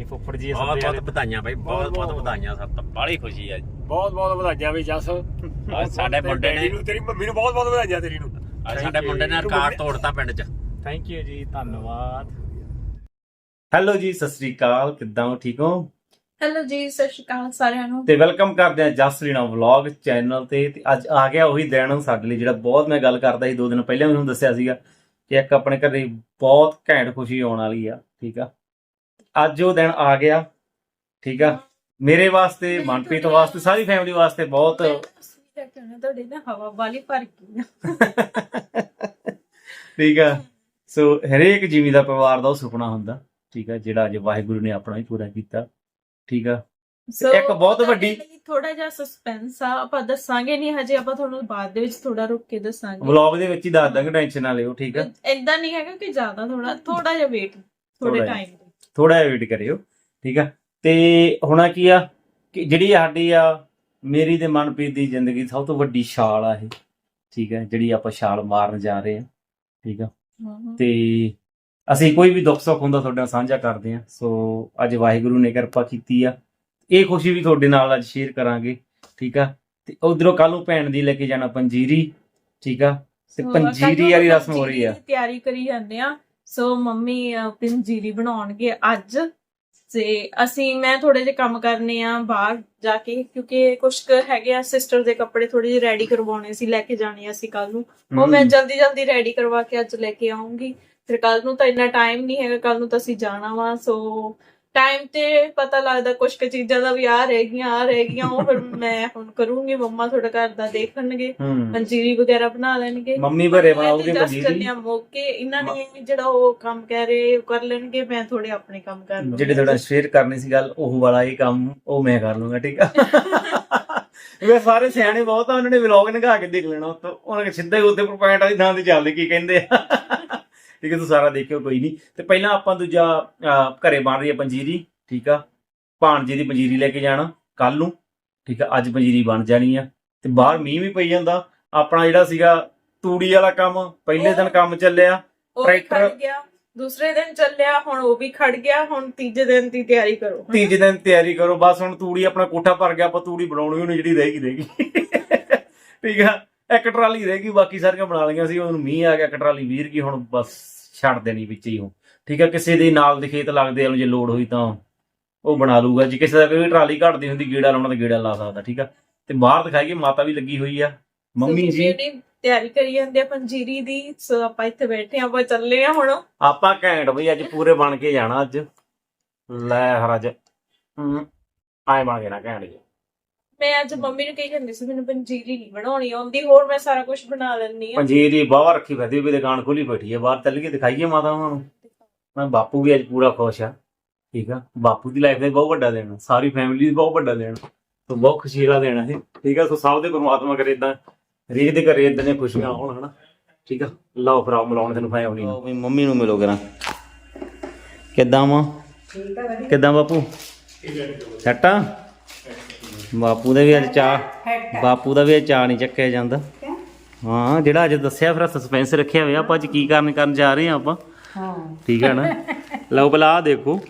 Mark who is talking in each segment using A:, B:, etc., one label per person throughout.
A: ਇਹ ਫੁੱਫੜ ਜੀ
B: ਬਹੁਤ ਬਹੁਤ ਵਧਾਈਆਂ ਬਾਈ ਬਹੁਤ ਬਹੁਤ ਵਧਾਈਆਂ ਸਭ ਤੋਂ ਬੜੀ ਖੁਸ਼ੀ ਹੈ
C: ਬਹੁਤ ਬਹੁਤ ਵਧਾਈਆਂ ਵੀ ਜੱਸ।
B: ਸਾਡੇ ਮੁੰਡੇ ਨੇ
C: ਤੇਰੀ ਮੰਮੀ ਨੂੰ ਬਹੁਤ ਬਹੁਤ ਵਧਾਈਆਂ ਤੇਰੀ ਨੂੰ।
B: ਸਾਡੇ ਮੁੰਡੇ ਨੇ ਰਿਕਾਰਡ ਤੋੜਤਾ ਪਿੰਡ 'ਚ।
A: ਥੈਂਕ ਯੂ ਜੀ ਧੰਨਵਾਦ। ਹੈਲੋ ਜੀ ਸਤਿ ਸ੍ਰੀ ਅਕਾਲ ਕਿੱਦਾਂ ਹੋ ਠੀਕ ਹੋ?
D: ਹੈਲੋ ਜੀ ਸਤਿ ਸ਼੍ਰੀ ਅਕਾਲ ਸਾਰਿਆਂ ਨੂੰ।
A: ਤੇ ਵੈਲਕਮ ਕਰਦੇ ਆ ਜਸਲੀਨਾ ਵਲੌਗ ਚੈਨਲ ਤੇ ਤੇ ਅੱਜ ਆ ਗਿਆ ਉਹੀ ਦਿਨ ਸਾਡੇ ਲਈ ਜਿਹੜਾ ਬਹੁਤ ਮੈਂ ਗੱਲ ਕਰਦਾ ਸੀ ਦੋ ਦਿਨ ਪਹਿਲਾਂ ਵੀ ਤੁਹਾਨੂੰ ਦੱਸਿਆ ਸੀਗਾ ਕਿ ਇੱਕ ਆਪਣੇ ਘਰੇ ਬਹੁਤ ਘੈਂਟ ਖੁਸ਼ੀ ਆਉਣ ਵਾਲੀ ਆ ਠੀਕ ਆ? ਅੱਜ ਉਹ ਦਿਨ ਆ ਗਿਆ ਠੀਕ ਆ। ਮੇਰੇ ਵਾਸਤੇ ਮਨਪ੍ਰੀਤ ਵਾਸਤੇ ਸਾਰੀ ਫੈਮਿਲੀ ਵਾਸਤੇ ਬਹੁਤ
D: ਮੈਂ ਤਸਵੀਰ ਰੱਖੀ ਹੋਣੀ ਤੁਹਾਡੇ ਨਾ ਹਵਾ ਵਾਲੀ ਭਰ ਗਈ ਆ।
A: ਠੀਕ ਆ। ਸੋ ਹਰੇਕ ਜੀਵੀ ਦਾ ਪਰਿਵਾਰ ਦਾ ਉਹ ਸੁਪਨਾ ਹੁੰਦਾ ਠੀਕ ਆ ਜਿਹੜਾ ਅੱਜ ਵਾਹਿਗੁਰੂ ਨੇ ਆਪਣਾ ਹੀ ਪੂਰਾ ਕੀਤਾ ਠੀਕ ਆ। ਇੱਕ ਬਹੁਤ ਵੱਡੀ-
D: ਥੋੜਾ ਜਿਹਾ ਸਸਪੈਂਸ ਆ ਆਪਾਂ ਦੱਸਾਂਗੇ ਨਹੀਂ ਹਜੇ ਆਪਾਂ ਤੁਹਾਨੂੰ ਬਾਅਦ ਦੇ ਵਿੱਚ ਥੋੜਾ ਰੁਕ ਕੇ ਦੱਸਾਂਗੇ।
A: ਵਲੌਗ ਦੇ ਵਿੱਚ ਹੀ ਦੱਸ ਦਾਂਗੇ ਟੈਨਸ਼ਨ ਨਾ ਲਿਓ ਠੀਕ ਆ।
D: ਇਦਾਂ ਨਹੀਂ ਹੈਗਾ ਕਿ ਜ਼ਿਆਦਾ ਥੋੜਾ ਥੋੜਾ ਜਿਹਾ ਵੇਟ ਥੋੜੇ ਟਾਈਮ
A: ਥੋੜਾ ਜਿਹਾ ਵੇਟ ਕਰਿਓ ਠੀਕ ਆ? ਤੇ ਹੁਣਾ ਕੀ ਆ ਕਿ ਜਿਹੜੀ ਸਾਡੀ ਆ ਮੇਰੀ ਤੇ ਮਨਪ੍ਰੀਤ ਦੀ ਜ਼ਿੰਦਗੀ ਸਭ ਤੋਂ ਵੱਡੀ ਛਾਲ ਆ ਇਹ ਠੀਕ ਆ? ਜਿਹੜੀ ਆਪਾਂ ਛਾਲ ਮਾਰਨ ਜਾ ਰਹੇ ਆ ਠੀਕ ਆ? ਤੇ ਅਸੀਂ ਕੋਈ ਵੀ ਦੁੱਖ ਸੁੱਖ ਹੁੰਦਾ ਤੁਹਾਡੇ ਨਾਲ ਸਾਂਝਾ ਕਰਦੇ ਆ ਸੋ ਅੱਜ ਵਾਹਿਗੁਰੂ ਨੇ ਕਿਰਪਾ ਕੀਤੀ ਆ। ਇਹ ਖੁਸ਼ੀ ਵੀ ਤੁਹਾਡੇ ਨਾਲ ਅੱਜ ਸ਼ੇਅਰ ਕਰਾਂਗੇ ਠੀਕ ਆ? ਤੇ ਉਧਰੋਂ ਕੱਲ ਨੂੰ ਭੈਣ ਦੀ ਲੈ ਕੇ ਜਾਣਾ ਪੰਜੀਰੀ ਠੀਕ ਆ? ਤੇ ਪੰਜੀਰੀ ਵਾਲੀ ਰਸਮ ਹੋ ਰਹੀ ਆ।
D: ਤਿਆਰੀ ਕਰੀ ਜਾਂਦੇ ਆ ਸੋ ਮੰਮੀ ਅਹ, ਪੰਜੀਰੀ ਬਣਾਉਣਗੇ ਅੱਜ। ਤੇ ਅਸੀਂ ਮੈਂ ਥੋੜੇ ਜਿਹੇ ਕੰਮ ਕਰਨੇ ਆ ਬਾਹਰ ਜਾ ਕੇ ਕਿਉਂਕਿ ਕੁਝ ਹੈਗੇ ਆ ਸਿਸਟਰ ਦੇ ਕੱਪੜੇ ਥੋੜੇ ਜਿਹੇ ਰੈਡੀ ਕਰਵਾਉਣੇ ਸੀ ਲੈ ਕੇ ਜਾਣੇ ਆ ਅਸੀਂ ਕੱਲ ਨੂੰ। ਉਹ ਮੈਂ ਜਲਦੀ ਜਲਦੀ ਰੈਡੀ ਕਰਵਾ ਕੇ ਅੱਜ ਲੈ ਕੇ ਆਉਂਗੀ। ਫਿਰ ਕੱਲ ਨੂੰ ਤਾਂ ਇੰਨਾ ਟਾਈਮ ਨਹੀਂ ਹੈਗਾ ਕੱਲ ਨੂੰ ਤਾਂ ਅਸੀਂ ਜਾਣਾ ਵਾ ਸੋ ਟਾਈਮ ਤੇ ਪਤਾ ਲੱਗਦਾ ਕੁਝ ਕੁ ਚੀਜ਼ਾਂ ਦਾ ਵੀ ਆ ਰਹਿ ਗਈਆਂ ਆ ਰਹਿ ਗਈਆਂ ਉਹ ਫਿਰ ਮੈਂ ਹੁਣ ਕਰੂੰਗੀ ਮੰਮਾ ਥੋੜਾ ਘਰ ਦਾ ਦੇਖਣਗੇ
A: ਹੂੰ।
D: ਪੰਜੀਰੀ ਵਗੈਰਾ ਬਣਾ ਲੈਣਗੇ।
A: ਮੰਮੀ ਘਰੇ ਬਣਾਉਗੇ ਪੰਜੀਰੀ?
D: ਮੌਕੇ ਇਹਨਾਂ ਨੇ ਜਿਹੜਾ ਉਹ ਕੰਮ ਕਹਿ ਰਹੇ ਉਹ ਕਰ ਲੈਣਗੇ ਮੈਂ ਥੋੜੇ ਆਪਣੇ ਕੰਮ ਕਰ ਲਵਾਂਗੀ
A: ਜਿਹੜੇ ਤੁਹਾਡਾ ਸ਼ੇਅਰ ਕਰਨੀ ਸੀ ਗੱਲ ਉਹ ਵਾਲਾ ਹੀ ਕੰਮ ਉਹ ਮੈਂ ਕਰ ਲੂੰਗਾ ਠੀਕ ਆ? ਵੇ ਸਾਰੇ ਸਿਆਣੇ ਬਹੁਤ ਆ ਉਹਨਾਂ ਨੇ ਵਲੌਗ ਨਿਗਾ ਕੇ ਦੇਖ ਲੈਣਾ ਉੱਤੋਂ ਉਹਨਾਂ ਨੇ ਸਿੱਧਾ ਹੀ ਉੱਤੇ ਪੁਆਇੰਟ ਵਾਲੀ ਥਾਂ ਤੇ ਚੱਲਦੇ ਕੀ ਕਹਿੰਦੇ ਆ? ਠੀਕ ਹੈ ਤੂੰ ਸਾਰਾ ਦੇਖਿਓ ਕੋਈ ਨਹੀਂ। ਤੇ ਪਹਿਲਾਂ ਆਪਾਂ ਦੂਜਾ ਘਰੇ ਬਣ ਰਹੀ ਹੈ ਪੰਜੀਰੀ ਠੀਕ ਆ? ਭਾਣਜੀ ਦੀ ਪੰਜੀਰੀ ਲੈ ਕੇ ਜਾਣਾ ਕੱਲ ਨੂੰ ਠੀਕ ਆ? ਅੱਜ ਪੰਜੀਰੀ ਬਣ ਜਾਣੀ ਆ। ਤੇ ਬਾਹਰ ਮੀਂਹ ਵੀ ਪਈ ਜਾਂਦਾ। ਆਪਣਾ ਜਿਹੜਾ ਸੀਗਾ ਤੂੜੀ ਵਾਲਾ ਕੰਮ ਪਹਿਲੇ ਦਿਨ ਕੰਮ ਚੱਲਿਆ। ਟਰੈਕਟਰ-
D: ਗਿਆ ਦੂਸਰੇ ਦਿਨ ਚੱਲਿਆ ਹੁਣ ਉਹ ਵੀ ਖੜ ਗਿਆ ਹੁਣ ਤੀਜੇ ਦਿਨ ਦੀ ਤਿਆਰੀ ਕਰੋ
A: ਤੀਜੇ ਦਿਨ ਤਿਆਰੀ ਕਰੋ। ਬਸ ਹੁਣ ਤੂੜੀ ਆਪਣਾ ਕੋਠਾ ਭਰ ਗਿਆ ਆਪਾਂ ਤੂੜੀ ਬਣਾਉਣੀ ਹੋਣੀ ਜਿਹੜੀ ਰਹਿ ਗਈ ਰਹਿ ਗਈ ਠੀਕ ਆ? ਇੱਕ ਟਰਾਲੀ ਰਹਿ ਗਈ ਬਾਕੀ ਸਾਰੀਆਂ ਬਣਾ ਲਈਆਂ ਸੀ ਹੁਣ ਮੀਂਹ ਆ ਗਿਆ ਇੱਕ ਟਰਾਲੀ ਵੀਰ ਗਈ ਹੁਣ ਬਸ ਛੱਡ ਦੇਣੀ ਵਿੱਚ ਹੀ ਉਹ ਠੀਕ ਆ ਕਿਸੇ ਦੇ ਨਾਲ ਦੇ ਖੇਤ ਲੱਗਦੇ ਆ ਜੇ ਲੋਡ ਹੋਈ ਤਾਂ ਉਹ ਬਣਾ ਲੂਗਾ ਜੇ ਕਿਸੇ ਦਾ ਕੋਈ ਟਰਾਲੀ ਘਟਦੀ ਹੁੰਦੀ ਗੇੜਾ ਲਾਉਣਾ ਤਾਂ ਗੇੜਾ ਲਾ ਸਕਦਾ ਠੀਕ ਆ। ਤੇ ਬਾਹਰ ਦਿਖਾਈਏ ਮਾਤਾ ਵੀ ਲੱਗੀ ਹੋਈ ਆ। ਮੰਮੀ ਜੀ।
D: ਤਿਆਰੀ ਕਰੀ ਜਾਂਦੇ ਆ ਪੰਜੀਰੀ ਦੀ ਸੋ ਆਪਾਂ ਇੱਥੇ ਬੈਠੇ ਆ ਆਪਾਂ ਚੱਲੇ ਆ ਹੁਣ।
A: ਆਪਾਂ ਘੈਂਟ ਬਈ ਅੱਜ ਪੂਰੇ ਬਣ ਕੇ ਜਾਣਾ ਅੱਜ। ਲੈ ਹਰਜ ਹੂੰ ਆਏ ਬਣ ਗਏ ਨਾ ਘੈਂਟ ਜੀ।
D: ਮੈਂ ਅੱਜ ਮੰਮੀ ਨੂੰ ਕਹੀ ਜਾਂਦੀ ਸੀ ਮੈਨੂੰ ਪੰਜੀਰੀ ਨਹੀਂ ਬਣਾਉਣੀ ਆਉਂਦੀ ਹੋਰ ਮੈਂ ਸਾਰਾ ਕੁਝ ਬਣਾ ਲੈਣੀ ਆ
A: ਪੰਜੀਰੀ ਬਾਹਰ ਰੱਖੀ ਫਿਰਦੀ ਵੀ ਦੁਕਾਨ ਖੁੱਲੀ ਬੈਠੀ ਹੈ ਬਾਹਰ ਚੱਲ ਕੇ ਦਿਖਾਈਏ ਮਾਤਾ ਉਹਨਾਂ ਨੂੰ। ਮੈਂ ਬਾਪੂ ਵੀ ਅੱਜ ਪੂਰਾ ਖੁਸ਼ ਆ। ਠੀਕ ਆ ਬਾਪੂ ਦੀ ਲਾਈਫ ਦਾ ਬਹੁਤ ਵੱਡਾ ਦਿਨ ਆ, ਸਾਰੀ ਫੈਮਿਲੀ ਦੀ ਬਹੁਤ ਵੱਡਾ ਦਿਨ ਆ। ਸੋ ਬਹੁਤ ਖੁਸ਼ੀ ਦਿਨ ਆ ਇਹ। ਠੀਕ ਆ ਸੋ ਸਭ ਦੇ ਪਰਮਾਤਮਾ ਕਰੇ ਇਦਾਂ ਰੀਤ ਦੇ ਘਰੇ ਇਦਾਂ ਦੀਆਂ ਖੁਸ਼ੀਆਂ ਆਉਣ ਹਨਾ। ਠੀਕ ਆ ਲਓ ਫਿਰ ਆਓ ਮਿਲਾਉਣ ਤੈਨੂੰ ਫੈਮਿਲੀ ਨੂੰ ਵੀ ਮੰਮੀ ਨੂੰ ਮਿਲੋ ਕਰਾਂ ਕਿੱਦਾਂ ਵਾ? ਕਿੱਦਾਂ ਬਾਪੂ? ਸੱਟਾ ਬਾਪੂ ਦੇ ਵੀ ਅੱਜ ਚਾਹ। ਬਾਪੂ ਦਾ ਵੀ ਅੱਜ ਚਾਹ ਨਹੀਂ ਚੱਕਿਆ ਜਾਂਦਾ। ਹਾਂ ਜਿਹੜਾ ਅੱਜ ਦੱਸਿਆ ਫਿਰ ਸਸਪੈਂਸ ਰੱਖਿਆ ਹੋਇਆ ਆਪਾਂ ਅੱਜ ਕੀ ਕਰਨ ਕਰਨ ਜਾ ਰਹੇ ਹਾਂ ਆਪਾਂ।
E: ਹਾਂ।
A: ਠੀਕ ਹੈ ਨਾ? ਲਓ ਪਹਿਲਾਂ ਦੇਖੋ।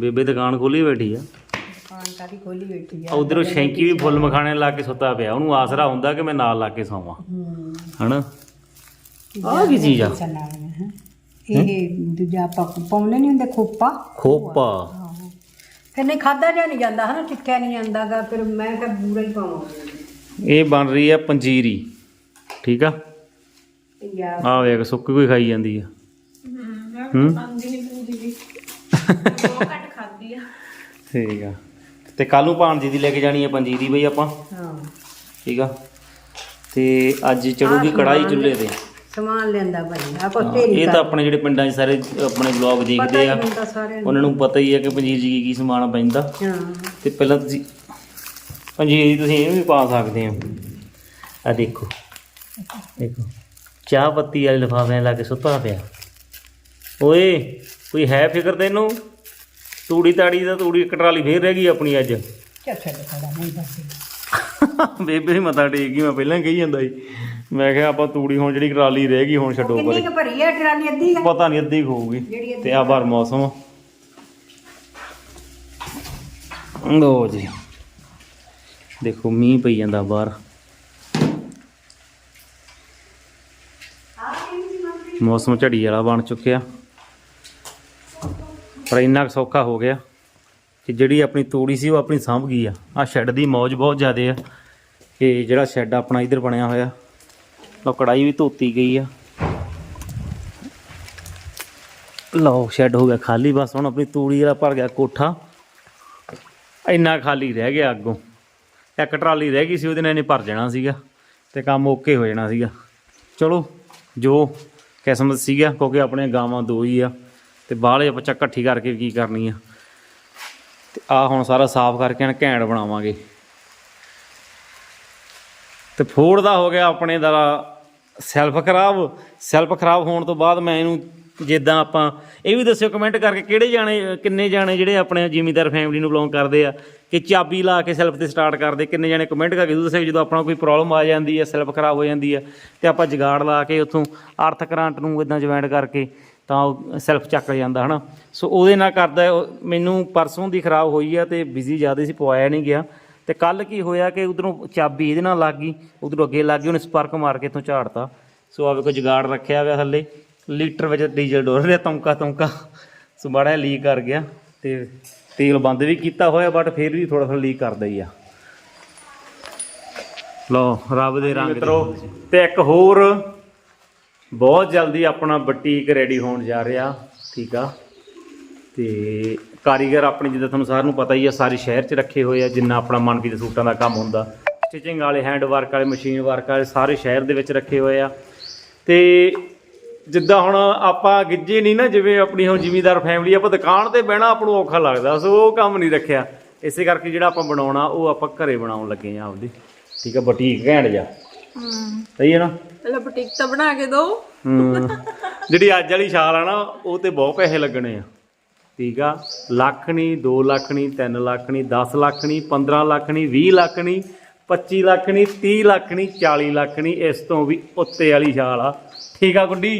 A: ਬੇਬੇ ਦੁਕਾਨ ਖੋਲੀ ਬੈਠੀ ਆ।
E: ਦੁਕਾਨਦਾਰੀ ਖੋਲੀ ਬੈਠੀ ਆ।
A: ਉਧਰੋਂ ਸ਼ੈਂਕੀ ਵੀ ਫੁੱਲ ਮਖਾਣੇ ਲਾ ਕੇ ਸੁੱਤਾ ਪਿਆ। ਉਹਨੂੰ ਆਸਰਾ ਹੁੰਦਾ ਕਿ ਮੈਂ ਨਾਲ ਲਾ ਕੇ ਸੌਵਾਂ।
E: ਹੂੰ।
A: ਹਨਾ? ਆਹ ਕੀ ਚੀਜ਼ ਆ?
E: ਇਹ ਦੂਜਾ ਆਪਾਂ ਪਾਉਂਦੇ ਨਹੀਂ ਹੁੰਦੇ ਖੋਪਾ?
A: ਖੋਪਾ।
E: ਫਿਰ ਨਹੀਂ ਖਾਦਾ ਜਾਂ ਨਹੀਂ ਜਾਂਦਾ ਹਨਾ ਟਿੱਕਿਆ ਨਹੀਂ ਜਾਂਦਾਗਾ ਫਿਰ ਮੈਂ ਕਿਹਾ ਬੂਰਾ ਹੀ ਪਾਵਾਂਗੀ।
A: ਇਹ ਬਣ ਰਹੀ ਆ ਪੰਜੀਰੀ ਠੀਕ ਆ?
E: ਯਾਰ
A: ਆਹ ਵੇਖ ਸੁੱਕੀ ਕੋਈ ਖਾਈ ਜਾਂਦੀ ਆ। ਹੂੰ
D: ਖਾਂਦੀ ਨਹੀਂ ਪੰਜੀਰੀ ਬਹੁਤ ਘੱਟ ਖਾਂਦੀ ਆ।
A: ਠੀਕ ਆ। ਤੇ ਕੱਲ ਨੂੰ ਭਾਣਜੀ ਦੀ ਲੈ ਕੇ ਜਾਣੀ ਆ ਪੰਜੀਰੀ ਬਈ ਆਪਾਂ।
E: ਹਾਂ।
A: ਠੀਕ ਆ। ਤੇ ਅੱਜ ਚੜੂਗੀ ਕੜਾਈ ਚੁੱਲ੍ਹੇ ਤੇ।
E: ਸਮਾਨ ਲੈਂਦਾ ਭਾਈ ਆ ਕੋ
A: ਹਾਂ,
E: ਤੇਰੀ
A: ਇਹ ਤਾਂ ਆਪਣੇ ਜਿਹੜੇ ਪਿੰਡਾਂ 'ਚ ਸਾਰੇ ਆਪਣੇ ਬਲੌਗ
E: ਪਤਾ
A: ਦੇਖਦੇ
E: ਹੀ
A: ਆ
E: ਹੁੰਦਾ ਸਾਰਿਆਂ ਨੂੰ।
A: ਉਹਨਾਂ ਨੂੰ ਪਤਾ ਹੀ ਹੈ ਕਿ ਪੰਜੀਰ ਜੀ ਕੀ ਕੀ ਸਮਾਨ ਪੈਂਦਾ।
E: ਹਾਂ।
A: ਤੇ ਪਹਿਲਾਂ ਤੁਸੀਂ ਪੰਜੀਰੀ ਤੁਸੀਂ ਇਹ ਵੀ ਪਾ ਸਕਦੇ ਆ। ਆ ਦੇਖੋ ਦੇਖੋ। ਚਾਹ ਪੱਤੀ ਵਾਲੇ ਲਿਫਾਫੇ ਲਾ ਕੇ ਸੁੱਤਾ ਪਿਆ। ਓਏ ਕੋਈ ਹੈ ਫਿਕਰ ਤੈਨੂੰ? ਤੂੜੀ ਤਾੜੀ ਦਾ ਤੂੜੀ ਇੱਕ ਟਰਾਲੀ ਫੇਰ ਰਹਿ ਗਈ ਆਪਣੀ ਅੱਜ।
E: ਚੱਲ ਛੱਡ ਖੜਾ ਨਹੀਂ ਦੱਸ
A: ਬੇਬੇ ਹੀ ਮਤਾ ਟੇਕ ਗਈ ਮੈਂ ਪਹਿਲਾਂ ਕਹੀ ਜਾਂਦਾ ਸੀ। ਮੈਂ ਕਿਹਾ ਆਪਾਂ ਤੂੜੀ ਹੁਣ ਜਿਹੜੀ ਟਰਾਲੀ ਰਹਿ ਗਈ ਹੁਣ ਛੱਡੋ
E: ਕਿੰਨੀ
A: ਪਰੇ।
E: ਕੁ ਭਰੀ ਆ ਟਰਾਲੀ ਅੱਧੀ? ਆ
A: ਪਤਾ ਨਹੀਂ ਅੱਧੀ ਕੁ ਹੋਊਗੀ
E: ਜਿਹੜੀ
A: ਤੇ ਆ ਬਾਰ ਮੌਸਮ ਲੋ ਜੀ। ਦੇਖੋ ਮੀਂਹ ਪਈ ਜਾਂਦਾ ਬਾਹਰ। ਮੌਸਮ ਝੜੀ ਵਾਲਾ ਬਣ ਚੁੱਕਿਆ। ਪਰ ਇੰਨਾ ਕੁ ਸੌਖਾ ਹੋ ਗਿਆ ਕਿ ਜਿਹੜੀ ਆਪਣੀ ਤੂੜੀ ਸੀ ਉਹ ਆਪਣੀ ਸਾਂਭ ਗਈ ਆ। ਆ ਸ਼ੈੱਡ ਦੀ ਮੌਜ ਬਹੁਤ ਜ਼ਿਆਦੇ ਆ ਕਿ ਜਿਹੜਾ ਸ਼ੈੱਡ ਆਪਣਾ ਇਧਰ ਬਣਿਆ ਹੋਇਆ। ਲਓ ਕੜਾਈ ਵੀ ਧੋਤੀ ਗਈ ਆ। ਲਓ ਸ਼ੈੱਡ ਹੋ ਗਿਆ ਖਾਲੀ, ਬਸ ਹੁਣ ਆਪਣੀ ਤੂੜੀ ਵਾਲਾ ਭਰ ਗਿਆ ਕੋਠਾ। ਇੰਨਾ ਖਾਲੀ ਰਹਿ ਗਿਆ ਅੱਗੋਂ। ਇੱਕ ਟਰਾਲੀ ਰਹਿ ਗਈ ਸੀ, ਉਹਦੇ ਨਾਲ ਇਹਨੇ ਭਰ ਜਾਣਾ ਸੀਗਾ ਤੇ ਕੰਮ ਓਕੇ ਹੋ ਜਾਣਾ ਸੀਗਾ। ਚਲੋ, ਜੋ ਕਿਸਮਤ ਸੀਗਾ, ਕਿਉਂਕਿ ਆਪਣੇ ਗਾਵਾਂ ਦੋ ਹੀ ਆ ਤੇ ਬਾਹਲੇ ਬੱਚਾ ਇਕੱਠੀ ਕਰਕੇ ਕੀ ਕਰਨੀ ਆ। ਤੇ ਆ ਹੁਣ ਸਾਰਾ ਸਾਫ਼ ਕਰਕੇ ਨਾ ਘੈਂਟ ਬਣਾਵਾਂਗੇ। ਤੇ ਫੋੜ ਦਾ ਹੋ ਗਿਆ ਆਪਣੇ ਦਾ ਸੈਲਫ ਖਰਾਬ ਸੈਲਫ ਖਰਾਬ ਹੋਣ ਤੋਂ ਬਾਅਦ ਮੈਂ ਇਹਨੂੰ ਜਿੱਦਾਂ ਆਪਾਂ ਇਹ ਵੀ ਦੱਸਿਓ ਕਮੈਂਟ ਕਰਕੇ ਕਿਹੜੇ ਜਾਣੇ, ਕਿੰਨੇ ਜਾਣੇ ਜਿਹੜੇ ਆਪਣੇ ਜ਼ਿਮੀਦਾਰ ਫੈਮਿਲੀ ਨੂੰ ਬਿਲੋਂਗ ਕਰਦੇ ਆ, ਕਿ ਚਾਬੀ ਲਾ ਕੇ ਸੈਲਫ ਤੇ ਸਟਾਰਟ ਕਰਦੇ, ਕਿੰਨੇ ਜਾਣੇ ਕਮੈਂਟ ਕਰਕੇ ਜ਼ਰੂਰ ਦੱਸਿਓ ਜਦੋਂ ਆਪਣਾ ਕੋਈ ਪ੍ਰੋਬਲਮ ਆ ਜਾਂਦੀ ਹੈ ਸੈਲਫ ਖਰਾਬ ਹੋ ਜਾਂਦੀ ਹੈ ਤੇ ਆਪਾਂ ਜਗਾੜ ਲਾ ਕੇ ਉੱਥੋਂ ਅਰਥ ਕਰੰਟ ਨੂੰ ਇਦਾਂ ਜੁਆਇਨ ਕਰਕੇ ਤਾਂ ਉਹ ਸੈਲਫ ਚੱਕ ਜਾਂਦਾ, ਹਨਾ? ਸੋ ਉਹਦੇ ਨਾਲ ਕਰਦਾ ਮੈਨੂੰ ਪਰਸੋਂ ਦੀ ਖਰਾਬ ਹੋਈ ਆ ਤੇ ਬਿਜ਼ੀ ਜ਼ਿਆਦਾ ਸੀ, ਪਵਾਇਆ ਨਹੀਂ ਗਿਆ। ਤੇ ਕੱਲ ਕੀ ਹੋਇਆ ਕਿ ਉਧਰੋਂ ਚਾਬੀ ਇਹਦੇ ਨਾਲ ਲੱਗ ਗਈ ਉਧਰੋਂ ਅੱਗੇ ਲੱਗ ਗਈ ਉਹਨੇ ਸਪਾਰਕ ਮਾਰ ਕੇ ਇੱਥੋਂ ਝਾੜਤਾ। ਸੋ ਆਵੇ ਕੋਈ ਜਗਾੜ ਰੱਖਿਆ ਹੋਇਆ ਥੱਲੇ ਲੀਟਰ ਵਿੱਚ ਡੀਜ਼ਲ ਡੋਲ ਰਿਹਾ ਤੌਂਕਾ ਤੌਂਕਾ ਸੋ ਬੜਾ ਲੀਕ ਕਰ ਗਿਆ ਤੇ ਤੇਲ ਬੰਦ ਵੀ ਕੀਤਾ ਹੋਇਆ ਬਟ ਫਿਰ ਵੀ ਥੋੜਾ ਥੋੜਾ ਲੀਕ ਕਰਦਾ ਹੀ ਆ। ਲਓ ਰੱਬ ਦੇ ਰੰਗ ਮਿੱਤਰੋ ਤੇ ਇੱਕ ਹੋਰ ਬਹੁਤ ਜਲਦੀ ਆਪਣਾ ਬੁਟੀਕ ਰੈਡੀ ਹੋਣ ਜਾ ਰਿਹਾ ਠੀਕ ਆ? ਤੇ ਕਾਰੀਗਰ ਆਪਣੇ ਜਿੱਦਾਂ ਤੁਹਾਨੂੰ ਸਾਰਿਆਂ ਨੂੰ ਪਤਾ ਹੀ ਆ ਸਾਰੇ ਸ਼ਹਿਰ 'ਚ ਰੱਖੇ ਹੋਏ ਆ ਜਿੰਨਾ ਆਪਣਾ ਮਨਪ੍ਰੀਤ ਸੂਟਾਂ ਦਾ ਕੰਮ ਹੁੰਦਾ। ਸਟਿਚਿੰਗ ਵਾਲੇ ਹੈਂਡ ਵਰਕ ਵਾਲੇ ਮਸ਼ੀਨ ਵਰਕ ਵਾਲੇ ਸਾਰੇ ਸ਼ਹਿਰ ਦੇ ਵਿੱਚ ਰੱਖੇ ਹੋਏ ਆ। ਤੇ ਜਿੱਦਾਂ ਹੁਣ ਆਪਾਂ ਗਿੱਜੇ ਨਹੀਂ ਨਾ ਜਿਵੇਂ ਆਪਣੀ ਹੁਣ ਜ਼ਿਮੀਦਾਰ ਫੈਮਿਲੀ ਆਪਾਂ ਦੁਕਾਨ ਤੇ ਬਹਿਣਾ ਆਪਾਂ ਨੂੰ ਔਖਾ ਲੱਗਦਾ ਸੋ ਉਹ ਕੰਮ ਨਹੀਂ ਰੱਖਿਆ। ਇਸੇ ਕਰਕੇ ਜਿਹੜਾ ਆਪਾਂ ਬਣਾਉਣਾ ਉਹ ਆਪਾਂ ਘਰੇ ਬਣਾਉਣ ਲੱਗੇ ਆ ਆਪਦੀ। ਠੀਕ ਆ ਬੁਟੀਕ ਘੈਂਟ ਜਾ ਸਹੀ ਹੈ ਨਾ?
D: ਪਹਿਲਾਂ ਬੁਟੀਕ ਤਾਂ ਬਣਾ ਕੇ
A: ਹੂੰ। ਜਿਹੜੀ ਅੱਜ ਵਾਲੀ ਛਾਲ ਆ ਨਾ ਉਹ ਤੇ ਬਹੁਤ ਪੈਸੇ ਲੱਗਣੇ ਆ। ਠੀਕ ਆ ਲੱਖ ਨਹੀਂ 2 ਲੱਖ ਨਹੀਂ 3 ਲੱਖ ਨਹੀਂ 10 ਲੱਖ ਨਹੀਂ 15 ਲੱਖ ਨਹੀਂ 20 ਲੱਖ ਨਹੀਂ 25 ਲੱਖ ਨਹੀਂ 30 ਲੱਖ ਨਹੀਂ 40 ਲੱਖ ਨਹੀਂ ਇਸ ਤੋਂ ਵੀ ਉੱਤੇ ਵਾਲੀ ਛਾਲ ਆ। ਠੀਕ ਆ ਗੁੱਡੀ?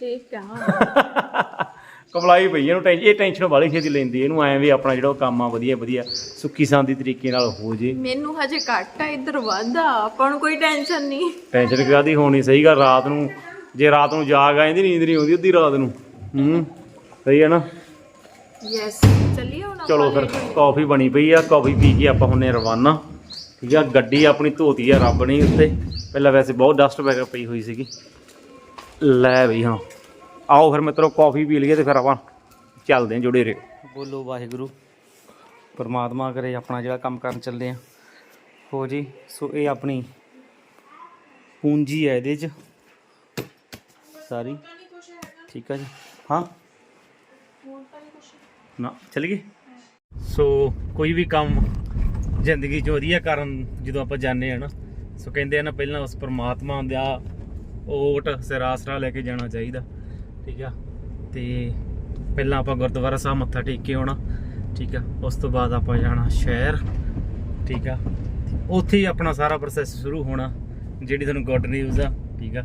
D: ਠੀਕ ਆ
A: ਕਮਲਾਈ ਪਈ ਇਹਨੂੰ ਟੈਨਸ਼ਨ ਇਹ ਟੈਨਸ਼ਨ ਵਾਲੀ ਛੇਤੀ ਲੈਂਦੀ ਇਹਨੂੰ ਐਂ ਵੀ ਆਪਣਾ ਜਿਹੜਾ ਕੰਮ ਆ ਵਧੀਆ ਵਧੀਆ ਸੁੱਕੀ ਸਾਂਦੀ ਤਰੀਕੇ ਨਾਲ ਹੋ ਜੇ।
D: ਮੈਨੂੰ ਹਜੇ ਘੱਟ ਆ ਇੱਧਰ ਵਾਧਾ ਆਪਾਂ ਨੂੰ ਕੋਈ ਟੈਨਸ਼ਨ ਨਹੀਂ
A: ਟੈਨਸ਼ਨ ਕਾਦੀ ਹੋਣੀ ਸਹੀ ਗੱਲ ਰਾਤ ਨੂੰ ਜੇ ਰਾਤ ਨੂੰ ਜਾਗ ਆ ਜਾਂਦੀ ਨੀਂਦ ਨਹੀਂ ਆਉਂਦੀ ਅੱਧੀ ਰਾਤ ਨੂੰ। ਹੂੰ ਸਹੀ ਹੈ ਨਾ?
D: ਯੈਸ ਚੱਲੀਏ ਹੁਣ
A: ਚਲੋ ਫਿਰ ਕਾਫੀ ਬਣੀ ਪਈ ਆ ਕਾਫੀ ਪੀ ਕੇ ਆਪਾਂ ਹੁੰਨੇ ਰਵਾਨਾ। ਠੀਕ ਆ ਗੱਡੀ ਆਪਣੀ ਧੋਤੀ ਆ ਰੱਬ ਨੇ ਉੱਤੇ। ਪਹਿਲਾਂ ਵੈਸੇ ਬਹੁਤ ਡਸਟ ਬੈਗ ਪਈ ਹੋਈ ਸੀਗੀ। ਲੈ ਬਈ ਹਾਂ। ਆਓ ਫਿਰ ਮਿੱਤਰੋ ਕਾਫੀ ਪੀ ਲਈਏ ਤੇ ਫਿਰ ਆਪਾਂ ਚੱਲਦੇ ਆਂ ਜੁੜੇ ਰਹੋ ਬੋਲੋ ਵਾਹਿਗੁਰੂ। ਪਰਮਾਤਮਾ ਕਰੇ ਆਪਣਾ ਜਿਹੜਾ ਕੰਮ ਕਰਨ ਚੱਲਦੇ ਆ ਹੋ ਜੀ ਸੋ ਇਹ ਆਪਣੀ ਪੂੰਜੀ ਹੈ ਇਹਦੇ 'ਚ। ਸਾਰੀ। ਠੀਕ ਆ ਜੀ। ਹਾਂ। ਨਾ, ਚੱਲ ਸੋ ਕੋਈ ਵੀ ਕੰਮ ਜ਼ਿੰਦਗੀ 'ਚ ਵਧੀਆ ਕਰਨ ਜਦੋਂ ਆਪਾਂ ਜਾਂਦੇ ਆ ਨਾ, ਸੋ ਕਹਿੰਦੇ ਆ ਨਾ ਪਹਿਲਾਂ ਉਸ ਪਰਮਾਤਮਾ ਦਾ ਓਟ ਸਿਰ ਲੈ ਕੇ ਜਾਣਾ ਚਾਹੀਦਾ, ਠੀਕ ਆ? ਤੇ ਪਹਿਲਾਂ ਆਪਾਂ ਗੁਰਦੁਆਰਾ ਸਾਹਿਬ ਮੱਥਾ ਟੇਕ ਕੇ ਆਉਣਾ, ਠੀਕ ਆ? ਉਸ ਤੋਂ ਬਾਅਦ ਆਪਾਂ ਜਾਣਾ ਸ਼ਹਿਰ, ਠੀਕ ਆ? ਉੱਥੇ ਹੀ ਆਪਣਾ ਸਾਰਾ ਪ੍ਰੋਸੈਸ ਸ਼ੁਰੂ ਹੋਣਾ, ਜਿਹੜੀ ਤੁਹਾਨੂੰ ਗੁੱਡ ਨਿਊਜ਼ ਆ, ਠੀਕ ਆ?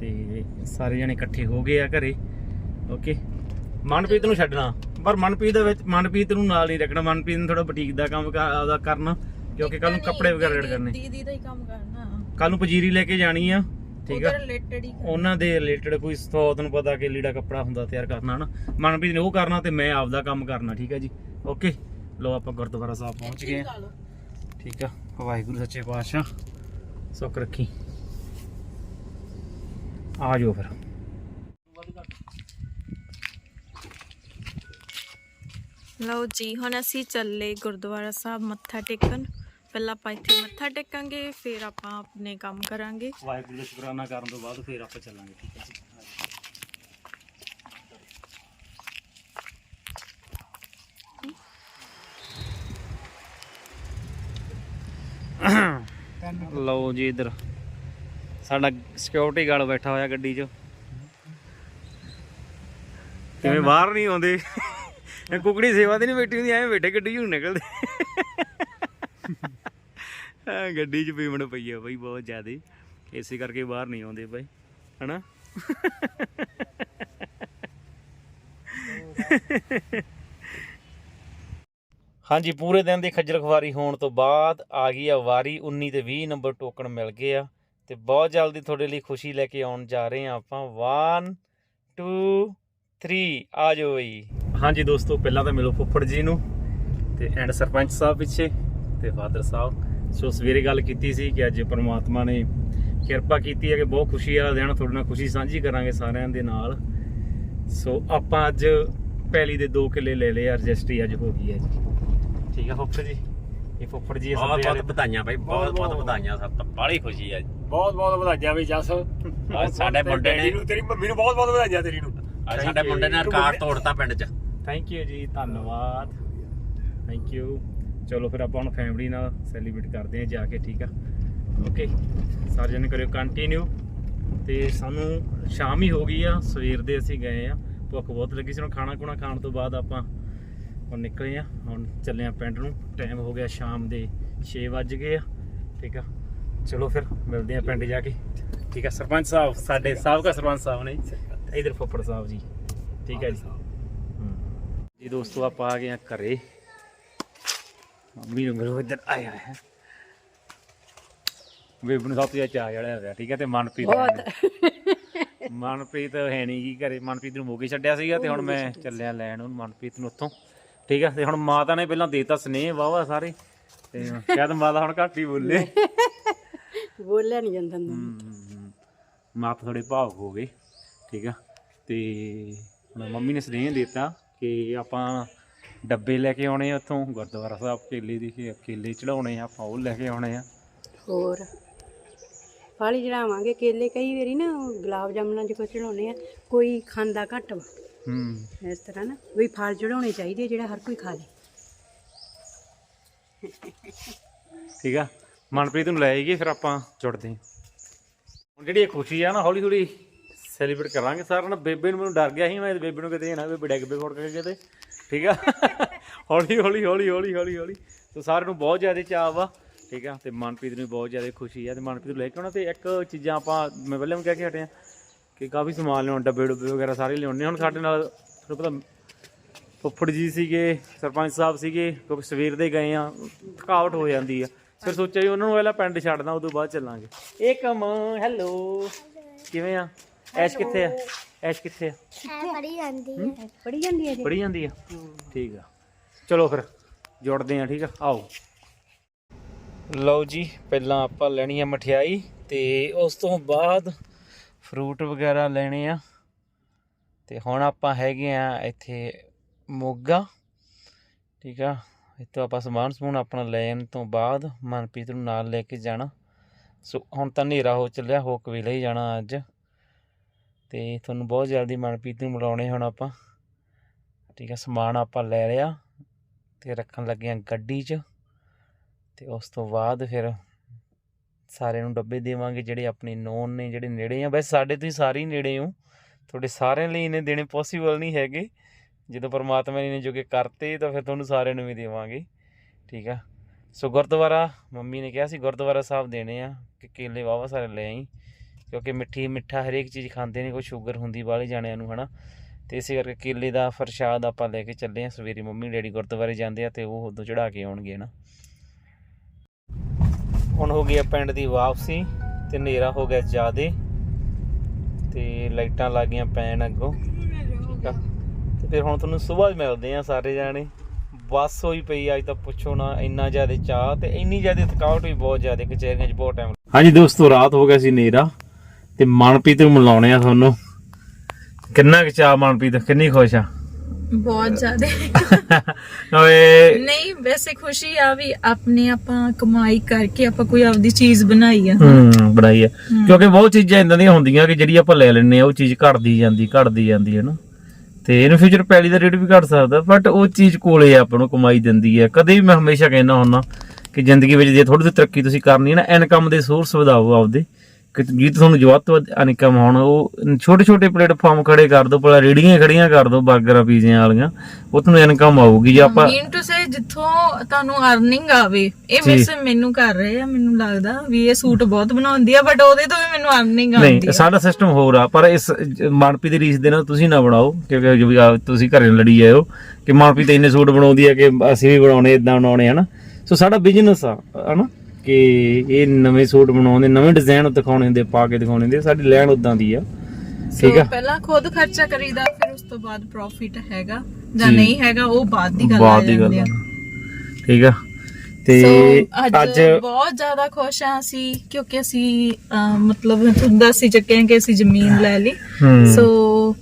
A: ਤੇ ਸਾਰੇ ਜਣੇ ਇਕੱਠੇ ਹੋ ਗਏ ਆ ਘਰੇ ਓਕੇ ਮਨਪ੍ਰੀਤ ਨੂੰ ਛੱਡਣਾ। ਪਰ ਮਨਪ੍ਰੀਤ ਦੇ ਵਿੱਚ ਮਨਪ੍ਰੀਤ ਨੂੰ ਨਾਲ ਨਹੀਂ ਰੱਖਣਾ ਮਨਪ੍ਰੀਤ ਨੂੰ ਥੋੜਾ ਬੁਟੀਕ ਦਾ ਕੰਮ ਆਪਦਾ ਕਰਨਾ ਕਿਉਂਕਿ ਕੱਲ ਨੂੰ ਕੱਪੜੇ ਵਗੈਰਾ ਰੈਡ ਕਰਨੇ।
D: ਦੀਦੀ ਦਾ ਹੀ ਕੰਮ ਕਰਨਾ।
A: ਕੱਲ ਨੂੰ ਪਜੀਰੀ ਲੈ ਕੇ ਜਾਣੀ ਆ ਠੀਕ ਆ। ਉਹਨਾਂ ਦੇ ਰਿਲੇਟਡ ਕੋਈ ਸੌ ਤੁਹਾਨੂੰ ਪਤਾ ਕਿ ਲੀੜਾ ਕੱਪੜਾ ਹੁੰਦਾ ਤਿਆਰ ਕਰਨਾ ਹਨਾ? ਮਨਪ੍ਰੀਤ ਨੇ ਉਹ ਕਰਨਾ ਤੇ ਮੈਂ ਆਪਦਾ ਕੰਮ ਕਰਨਾ ਠੀਕ ਆ ਜੀ? ਓਕੇ ਲੋ ਆਪਾਂ ਗੁਰਦੁਆਰਾ ਸਾਹਿਬ ਪਹੁੰਚ ਗਏ ਆ। ਠੀਕ ਆ? ਵਾਹਿਗੁਰੂ ਸੱਚੇ ਪਾਤਸ਼ਾਹ ਸੁੱਖ ਰੱਖੀ। ਆ ਜਾਓ ਫਿਰ।
D: ਲਓ ਜੀ, ਹੁਣ ਅਸੀਂ ਚੱਲੇ ਗੁਰਦੁਆਰਾ ਸਾਹਿਬ ਮੱਥਾ ਟੇਕਣ। ਪਹਿਲਾਂ ਆਪਾਂ ਇੱਥੇ ਮੱਥਾ ਟੇਕਾਂਗੇ, ਫਿਰ ਆਪਾਂ ਆਪਣੇ ਕੰਮ ਕਰਾਂਗੇ।
A: ਵਾਹਿਗੁਰੂ ਦਾ ਸ਼ੁਕਰਾਨਾ ਕਰਨ ਤੋਂ ਬਾਅਦ ਫਿਰ ਆਪਾਂ ਚੱਲਾਂਗੇ, ਠੀਕ ਹੈ ਜੀ? ਲਓ ਜੀ ਇਧਰ, ਸਾਡਾ ਸਿਕਿਉਰਿਟੀ ਗਾਰਡ ਬੈਠਾ ਹੋਇਆ ਗੱਡੀ 'ਚ। ਕਿਵੇਂ ਬਾਹਰ ਨਹੀਂ ਆਉਂਦੇ? ਇਹ ਕੁਕੜੀ ਸੇਵਾ ਤੇ ਨਹੀਂ ਬੈਠੀ ਹੁੰਦੀ, ਐਵੇਂ ਬੈਠੇ ਗੱਡੀ 'ਚੋਂ ਨਿਕਲਦੇ। ਹਾਂ, ਗੱਡੀ 'ਚ ਪੇਮੈਂਟ ਪਈ ਆ ਬਾਈ ਬਹੁਤ ਜ਼ਿਆਦੇ। ਇਸੇ ਕਰਕੇ ਬਾਹਰ ਨਹੀਂ ਆਉਂਦੇ ਬਾਈ, ਹਨਾ? ਹਾਂਜੀ, ਪੂਰੇ ਦਿਨ ਦੀ ਖੱਜਲ ਖਵਾਰੀ ਹੋਣ ਤੋਂ ਬਾਅਦ ਆ ਗਈ ਆ ਵਾਰੀ 19 ਤੇ 20 ਨੰਬਰ ਟੋਕਨ ਮਿਲ ਗਏ ਆ। ਤੇ ਬਹੁਤ ਜਲਦੀ ਤੁਹਾਡੇ ਲਈ ਖੁਸ਼ੀ ਲੈ ਕੇ ਆਉਣ ਜਾ ਰਹੇ ਆ ਆਪਾਂ। 1 2 3 ਆ ਜਾਓ ਬਈ। ਹਾਂਜੀ ਦੋਸਤੋ ਪਹਿਲਾਂ ਤਾਂ ਮਿਲੋ ਫੁੱਫੜ ਜੀ ਨੂੰ ਤੇ ਐਂਡ ਸਰਪੰਚ ਸਾਹਿਬ ਪਿੱਛੇ ਤੇ ਫਾਦਰ ਸਾਹਿਬ। ਸੋ ਸਵੇਰੇ ਗੱਲ ਕੀਤੀ ਸੀ ਕਿ ਅੱਜ ਪ੍ਰਮਾਤਮਾ ਨੇ ਕਿਰਪਾ ਕੀਤੀ ਹੈ ਕਿ ਬਹੁਤ ਖੁਸ਼ੀ ਵਾਲਾ ਦਿਨ ਤੁਹਾਡੇ ਨਾਲ ਖੁਸ਼ੀ ਸਾਂਝੀ ਕਰਾਂਗੇ ਸਾਰਿਆਂ ਦੇ ਨਾਲ। ਸੋ ਆਪਾਂ ਅੱਜ ਪਹਿਲੀ ਦੇ 2 ਕਿੱਲੇ ਲੈ ਲਏ ਆ ਰਜਿਸਟਰੀ ਅੱਜ ਹੋ ਗਈ ਹੈ ਜੀ। ਠੀਕ ਹੈ ਫੁੱਫੜ ਜੀ? ਇਹ ਫੁੱਫੜ ਜੀ
B: ਬਹੁਤ
A: ਸਾਡੇ
B: ਬਹੁਤ ਵਧਾਈਆਂ ਬਾਈ ਬਹੁਤ ਬਹੁਤ ਵਧਾਈਆਂ ਸਭ ਤੋਂ ਬੜੀ ਖੁਸ਼ੀ ਆ
C: ਬਹੁਤ ਬਹੁਤ ਵਧਾਈਆਂ ਵੀ ਜਸ।
B: ਸਾਡੇ ਮੁੰਡੇ ਨੇ
C: ਤੇਰੀ ਮੰਮੀ ਨੂੰ ਬਹੁਤ ਬਹੁਤ ਵਧਾਈਆਂ ਤੇਰੀ ਨੂੰ।
B: ਸਾਡੇ ਮੁੰਡੇ ਨੇ ਰਿਕਾਰਡ ਤੋੜਤਾ ਪਿੰਡ 'ਚ।
A: ਥੈਂਕ ਯੂ ਜੀ, ਧੰਨਵਾਦ। ਥੈਂਕ ਯੂ ਚਲੋ ਫਿਰ ਆਪਾਂ ਹੁਣ ਫੈਮਿਲੀ ਨਾਲ ਸੈਲੀਬ੍ਰੇਟ ਕਰਦੇ ਹਾਂ ਜਾ ਕੇ, ਠੀਕ ਆ? ਓਕੇ ਸਾਰੇ ਜਣੇ ਕਰਿਓ ਕੰਟੀਨਿਊ ਤੇ ਸਾਨੂੰ ਸ਼ਾਮ ਹੀ ਹੋ ਗਈ ਆ, ਸਵੇਰ ਦੇ ਅਸੀਂ ਗਏ ਆ। ਭੁੱਖ ਬਹੁਤ ਲੱਗੀ ਸੀ, ਹੁਣ ਖਾਣਾ ਖੁਣਾ ਖਾਣ ਤੋਂ ਬਾਅਦ ਆਪਾਂ ਹੁਣ ਨਿਕਲੇ ਆ। ਹੁਣ ਚੱਲੇ ਆ ਪਿੰਡ ਨੂੰ। ਟਾਈਮ ਹੋ ਗਿਆ ਸ਼ਾਮ ਦੇ 6 ਵੱਜ ਗਏ ਆ, ਠੀਕ ਆ? ਚਲੋ ਫਿਰ ਮਿਲਦੇ ਆ ਪਿੰਡ ਜਾ ਕੇ। ਠੀਕ ਆ, ਸਰਪੰਚ ਸਾਹਿਬ, ਸਾਡੇ ਸਾਬਕਾ ਸਰਪੰਚ ਸਾਹਿਬ ਨੇ ਤੇ ਇਧਰ ਫੁੱਫੜ ਸਾਹਿਬ ਜੀ। ਠੀਕ ਹੈ ਜੀ। ਹਮ। ਜੀ ਦੋਸਤੋ ਆਪਾਂ ਆ ਗਏ ਆ ਘਰੇ। ਮੰਮੀ ਨੂੰ ਮਿਲੋ ਇੱਧਰ ਆਇਆ ਹੈ ਬੇਬੂ ਨੂੰ ਸਭ ਤੋਂ ਜ਼ਿਆਦਾ ਚਾਹ ਜੜਿਆ ਹੋਇਆ ਠੀਕ ਹੈ ਤੇ ਮਨਪ੍ਰੀਤ ਬਹੁਤ। ਮਨਪ੍ਰੀਤ ਹੈ ਨਹੀਂ ਕੀ ਘਰੇ ਮਨਪ੍ਰੀਤ ਨੂੰ ਮੋਗੇ ਛੱਡਿਆ ਸੀਗਾ ਤੇ ਹੁਣ ਮੈਂ ਚੱਲਿਆ ਲੈਣ ਉਹਨੂੰ ਮਨਪ੍ਰੀਤ ਨੂੰ ਉੱਥੋਂ ਠੀਕ ਹੈ ਤੇ ਹੁਣ ਮਾਤਾ ਨੇ ਪਹਿਲਾਂ ਦੇਤਾ ਸਨੇਹ ਵਾਵਾ ਸਾਰੇ ਤੇ ਸ਼ਾਇਦ ਮਾਤਾ ਹੁਣ ਘੱਟ ਹੀ ਬੋਲੇ।
E: ਬੋਲਿਆ ਨਹੀਂ ਜਾਂਦਾ
A: ਮਾਤਾ ਥੋੜੇ ਭਾਵ ਹੋ ਗਏ ਠੀਕ ਆ ਤੇ ਹੁਣ ਮੰਮੀ ਨੇ ਸਨੇਹ ਦਿੱਤਾ। ਕਿ ਆਪਾਂ ਡੱਬੇ ਲੈ ਕੇ ਆਉਣੇ ਆ ਉੱਥੋਂ ਗੁਰਦੁਆਰਾ ਸਾਹਿਬ ਕੇਲੇ ਦੀ ਕਿ ਕੇਲੇ ਚੜਾਉਣੇ ਆ ਆਪਾਂ ਉਹ ਲੈ ਕੇ ਆਉਣੇ ਆ।
E: ਹੋਰ? ਫਲ ਚੜਾਵਾਂਗੇ ਕੇਲੇ ਕਈ ਵਾਰੀ ਨਾ ਉਹ ਗੁਲਾਬ ਜਾਮਨਾਂ ਚ ਚੜਾਉਣੇ ਆ ਕੋਈ ਖਾਂਦਾ ਘੱਟ ਵਾ।
A: ਹੂੰ।
E: ਇਸ ਤਰ੍ਹਾਂ ਨਾ ਵੀ ਫਲ ਚੜਾਉਣੇ ਚਾਹੀਦੇ ਜਿਹੜਾ ਹਰ ਕੋਈ ਖਾ ਲੇ।
A: ਠੀਕ ਆ? ਮਨਪ੍ਰੀਤ ਨੂੰ ਲੈ ਆਈਏ ਫਿਰ ਆਪਾਂ ਜੁੜਦੇ ਹਾਂ। ਹੁਣ ਜਿਹੜੀ ਇਹ ਖੁਸ਼ੀ ਆ ਨਾ ਹੌਲੀ ਹੌਲੀ ਸੈਲੀਬ੍ਰੇਟ ਕਰਾਂਗੇ ਸਾਰਿਆਂ ਨਾਲ। ਬੇਬੇ ਨੂੰ ਮੈਨੂੰ ਡਰ ਗਿਆ ਸੀ, ਮੈਂ ਬੇਬੇ ਨੂੰ ਕਿਤੇ ਨਾ ਬੇਬੇ ਡੈਗ ਪੇ ਫੋੜ ਕੇ ਕਿਤੇ ਠੀਕ ਆ? ਹੌਲੀ ਹੌਲੀ ਹੌਲੀ ਹੌਲੀ ਹੌਲੀ ਹੌਲੀ। ਸੋ ਸਾਰਿਆਂ ਨੂੰ ਬਹੁਤ ਜ਼ਿਆਦਾ ਚਾਅ ਵਾ। ਠੀਕ ਆ? ਤੇ ਮਨਪ੍ਰੀਤ ਨੂੰ ਵੀ ਬਹੁਤ ਜ਼ਿਆਦਾ ਖੁਸ਼ੀ ਆ। ਤੇ ਮਨਪ੍ਰੀਤ ਨੂੰ ਲੈ ਕੇ ਆਉਣਾ ਤੇ ਇੱਕ ਚੀਜ਼ਾਂ ਆਪਾਂ, ਮੈਂ ਪਹਿਲਾਂ ਵੀ ਕਹਿ ਕੇ ਹਟਿਆ ਕਿ ਕਾਫੀ ਸਮਾਨ ਲਿਆਉਣ, ਡੱਬੇ ਡੁੱਬੇ ਵਗੈਰਾ ਸਾਰੇ ਲਿਆਉਣੇ। ਹੁਣ ਸਾਡੇ ਨਾਲ, ਤੁਹਾਨੂੰ ਪਤਾ, ਫੁੱਫੜ ਜੀ ਸੀਗੇ, ਸਰਪੰਚ ਸਾਹਿਬ ਸੀਗੇ, ਕਿਉਂਕਿ ਸਵੇਰ ਦੇ ਗਏ ਆ, ਥਕਾਵਟ ਹੋ ਜਾਂਦੀ ਆ। ਫਿਰ ਸੋਚਿਆ ਵੀ ਉਹਨਾਂ ਨੂੰ ਪਹਿਲਾਂ ਪਿੰਡ ਛੱਡਦਾ, ਉਦੋਂ ਬਾਅਦ ਚੱਲਾਂਗੇ। ਇਹ ਕਮ, ਹੈਲੋ। ਕਿਵੇਂ ਆ? ਐਸ਼ ਕਿੱਥੇ ਆ? ਐਸ਼ ਕਿੱਥੇ ਆ?
F: ਪੜੀ ਜਾਂਦੀ ਹੈ?
E: ਪੜੀ ਜਾਂਦੀ ਹੈ ਜੀ।
A: ਪੜੀ ਜਾਂਦੀ ਆ? ਠੀਕ ਆ। ਚਲੋ ਫਿਰ ਜੁੜਦੇ ਆ ਠੀਕ ਆ? ਆਓ। ਲਓ ਜੀ ਪਹਿਲਾਂ ਆਪਾਂ ਲੈਣੀ ਆ ਮਠਿਆਈ ਤੇ ਉਸ ਤੋਂ ਬਾਅਦ ਫਰੂਟ ਵਗੈਰਾ ਲੈਣੇ ਆ। ਤੇ ਹੁਣ ਆਪਾਂ ਹੈਗੇ ਆ ਇੱਥੇ ਮੋਗਾ ਠੀਕ ਆ? ਇੱਥੋਂ ਆਪਾਂ ਸਮਾਨ ਸਮੂਨ ਆਪਣਾ ਲੈਣ ਤੋਂ ਬਾਅਦ ਮਨਪ੍ਰੀਤ ਨੂੰ ਨਾਲ ਲੈ ਕੇ ਜਾਣਾ। ਸੋ ਹੁਣ ਤਾਂ ਹਨੇਰਾ ਹੋ ਚੱਲਿਆ ਹੋ ਕਵੇਲੇ ਹੀ ਜਾਣਾ ਅੱਜ। ਤੇ ਤੁਹਾਨੂੰ ਬਹੁਤ ਜਲਦੀ ਮਨਪ੍ਰੀਤ ਨੂੰ ਮਿਲਾਉਣੇ ਹੁਣ ਆਪਾਂ। ਠੀਕ ਆ, ਸਮਾਨ ਆਪਾਂ ਲੈ ਲਿਆ ਤੇ ਰੱਖਣ ਲੱਗੇ ਆ ਗੱਡੀ 'ਚ ਤੇ ਉਸ ਤੋਂ ਬਾਅਦ ਫਿਰ ਸਾਰਿਆਂ ਨੂੰ ਡੱਬੇ ਦੇਵਾਂਗੇ ਜਿਹੜੇ ਆਪਣੇ ਨੋਨ ਨੇ, ਜਿਹੜੇ ਨੇੜੇ ਆ। ਵੈਸੇ ਸਾਡੇ ਤੁਸੀਂ ਸਾਰੇ ਹੀ ਨੇੜੇ ਹੋ। ਤੁਹਾਡੇ ਸਾਰਿਆਂ ਲਈ ਇਹਨੇ ਦੇਣੇ ਪੋਸੀਬਲ ਨਹੀਂ ਹੈਗੇ। ਜਦੋਂ ਪਰਮਾਤਮਾ ਨੇ ਜੋ ਕਿ ਕਰਤੇ ਤਾਂ ਫਿਰ ਤੁਹਾਨੂੰ ਸਾਰਿਆਂ ਨੂੰ ਵੀ ਦੇਵਾਂਗੇ। ਠੀਕ ਆ। ਸੋ ਗੁਰਦੁਆਰਾ, ਮੰਮੀ ਨੇ ਕਿਹਾ ਸੀ ਗੁਰਦੁਆਰਾ ਸਾਹਿਬ ਦੇਣੇ ਆ ਕਿ ਕੇਲੇ ਵਾਵਾ ਸਾਰੇ ਲੈ ਆਈ। ਕਿਉਂਕਿ ਮਿੱਠੀ, ਮਿੱਠਾ ਹਰੇਕ ਚੀਜ਼ ਖਾਂਦੇ ਨੇ, ਕੋਈ ਸ਼ੂਗਰ ਹੁੰਦੀ ਵਾਲੇ ਜਾਣਿਆਂ ਨੂੰ, ਹਨਾ? ਤੇ ਇਸੇ ਕਰਕੇ ਕੇਲੇ ਦਾ ਪ੍ਰਸ਼ਾਦ ਆਪਾਂ ਲੈ ਕੇ ਚੱਲੇ ਆ ਸਵੇਰੇ ਮੰਮੀ ਡੈਡੀ ਗੁਰਦੁਆਰੇ ਜਾਂਦੇ ਆ ਤੇ ਉਹ ਉਦੋਂ ਚੜਾ ਕੇ ਆਉਣਗੇ ਨਾ ਹੁਣ ਹੋ ਗਈ ਆ ਪਿੰਡ ਦੀ ਵਾਪਸੀ ਤੇ ਹਨੇਰਾ ਹੋ ਗਿਆ ਜ਼ਿਆਦੇ ਤੇ ਲਾਈਟਾਂ ਲੱਗ ਗਈਆਂ ਪੈਣ ਅੱਗੋਂ, ਠੀਕ ਆ? ਤੇ ਫਿਰ ਹੁਣ ਤੁਹਾਨੂੰ ਸਵੇਰ ਮਿਲਦੇ ਆ ਸਾਰੇ ਜਾਣੇ। ਬੱਸ ਹੋਈ ਪਈ ਅੱਜ ਤਾਂ ਪੁੱਛੋ ਨਾ, ਇੰਨਾ ਜ਼ਿਆਦਾ ਚਾਹ ਤੇ ਇੰਨੀ ਜ਼ਿਆਦਾ ਥਕਾਵਟ ਵੀ ਬਹੁਤ ਜ਼ਿਆਦਾ, ਕਚਹਿਰੀਆਂ 'ਚ ਬਹੁਤ ਟਾਈਮ ਹਾਂਜੀ ਦੋਸਤੋ, ਰਾਤ ਹੋ ਗਿਆ ਸੀ ਹਨੇਰਾ। ਤੇ ਮਨਪ੍ਰੀਤ ਨੂੰ ਮਿਲਾਉਣੇ ਆ ਤੁਹਾਨੂੰ। ਕਿੰਨਾ ਕੁ ਚਾਹ ਮਨਪ੍ਰੀਤ? ਕਿੰਨੀ ਖੁਸ਼ ਆ?
D: ਬਹੁਤ ਜ਼ਿਆਦਾ।
A: ਓਏ।
D: ਨਹੀਂ ਵੈਸੇ ਖੁਸ਼ੀ ਆ ਵੀ ਆਪਣੇ ਆਪਾਂ ਕਮਾਈ ਕਰਕੇ ਆਪਾਂ ਕੋਈ ਆਪਦੀ ਚੀਜ਼ ਬਣਾਈ ਆ
A: ਹੂੰ ਬਣਾਈ ਆ। ਕਿਉਂਕਿ ਬਹੁਤ ਚੀਜ਼ਾਂ ਇਦਾਂ ਦੀਆਂ ਹੁੰਦੀਆਂ ਕਿ ਜਿਹੜੀ ਆਪਾਂ ਲੈ ਲੈਂਦੇ ਆ ਉਹ ਚੀਜ਼ ਘਟਦੀ ਜਾਂਦੀ ਘਟਦੀ ਜਾਂਦੀ ਹੈ ਨਾ ਤੇ ਇਨ ਫਿਊਚਰ ਪੈਲੀ ਦਾ ਰੇਟ ਵੀ ਘਟ ਸਕਦਾ ਬਟ ਉਹ ਚੀਜ਼ ਕੋਲੇ ਆ ਆਪਾਂ ਨੂੰ ਕਮਾਈ ਦਿੰਦੀ ਹੈ ਕਦੇ ਵੀ ਮੈਂ ਹਮੇਸ਼ਾ ਕਹਿੰਦਾ ਹੁੰਦਾ ਕਿ ਜ਼ਿੰਦਗੀ ਵਿੱਚ ਜੇ ਥੋੜੀ ਜਿਹੀ ਤਰੱਕੀ ਤੁਸੀਂ ਕਰਨੀ ਹੈ ਨਾ ਇਨਕਮ ਦੇ ਸੋਰਸ ਵਧਾਓ ਆਪਦੇ। ਕਿ ਜੀ ਤੁਹਾਨੂੰ ਜਵਾਬ ਤੋਂ ਵੱਧ ਇਨਕਮ ਹੋਣ ਉਹ ਛੋਟੇ ਛੋਟੇ ਪਲੇਟਫਾਰਮ ਖੜੇ ਕਰ ਦੋ ਪਹਿਲਾਂ ਰੇੜੀਆਂ ਖੜੀਆਂ ਕਰ ਦੋ 버ਗਰਾਂ ਪੀਜ਼ਿਆਂ ਵਾਲੀਆਂ ਉਹ ਤੁਹਾਨੂੰ ਇਨਕਮ ਆਊਗੀ ਜੇ ਆਪਾਂ
D: ਮੀਨ ਟੂ ਸੇ ਜਿੱਥੋਂ ਤੁਹਾਨੂੰ ਅਰਨਿੰਗ ਆਵੇ ਇਹ। ਵੈਸੇ ਮੈਨੂੰ ਕਰ ਰਹੇ ਆ ਮੈਨੂੰ ਲੱਗਦਾ ਵੀ ਇਹ ਸੂਟ ਬਹੁਤ ਬਣਾਉਂਦੀ ਆ ਬਟ ਉਹਦੇ ਤੋਂ ਵੀ ਮੈਨੂੰ ਅਰਨਿੰਗ ਆਉਂਦੀ
A: ਨਹੀਂ ਸਾਡਾ ਸਿਸਟਮ ਹੋਰ ਆ ਪਰ ਇਸ ਮਨਪ੍ਰੀਤ ਦੀ ਰੀਸ ਦੇ ਨਾਲ ਤੁਸੀਂ ਨਾ ਬਣਾਓ ਕਿਉਂਕਿ ਜੋ ਵੀ ਆ ਤੁਸੀਂ ਘਰੇ ਲੜੀ ਆਇਓ ਕਿ ਮਨਪ੍ਰੀਤ ਇੰਨੇ ਸੂਟ ਬਣਾਉਂਦੀ ਆ ਕਿ ਅਸੀਂ ਵੀ ਬਣਾਉਣੇ ਇਦਾਂ ਬਣਾਉਣੇ ਹਨਾ? ਸੋ ਸਾਡਾ ਬਿਜ਼ਨਸ ਆ ਹਨਾ? ਕਿ ਇਹ ਨਵੇਂ ਸੂਟ ਬਣਾਉਂਦੇ ਨਵੇਂ ਡਿਜ਼ਾਈਨ ਦਿਖਾਉਣੇ ਹੁੰਦੇ ਪਾ ਕੇ ਦਿਖਾਉਣੇ ਹੁੰਦੇ ਸਾਡੀ ਲੈਣ ਉਦਾਂ ਦੀ ਆ। ਠੀਕ ਆ?
D: ਪਹਿਲਾਂ ਖੁਦ ਖਰਚਾ ਕਰੀਦਾ ਫਿਰ ਉਸ ਤੋਂ ਬਾਅਦ ਪ੍ਰੋਫਿਟ ਹੈਗਾ ਜਾਂ। ਨਹੀਂ ਹੈਗਾ ਉਹ ਬਾਅਦ ਦੀ ਗੱਲ ਆ
A: ਬਾਅਦ ਦੀ ਗੱਲ
D: ਜਾਂਦੀ
A: ਆ। ਠੀਕ ਆ? ਤੇ
D: ਅੱਜ ਬਹੁਤ ਜ਼ਿਆਦਾ ਖੁਸ਼ ਆ ਅਸੀਂ ਕਿਉਂਕਿ ਅਸੀਂ ਮਤਲਬ ਤੁਹਾਨੂੰ ਦੱਸ ਹੀ ਚੁੱਕੇ ਕਿ ਅਸੀਂ ਜ਼ਮੀਨ ਲੈ ਲਈ। ਸੋ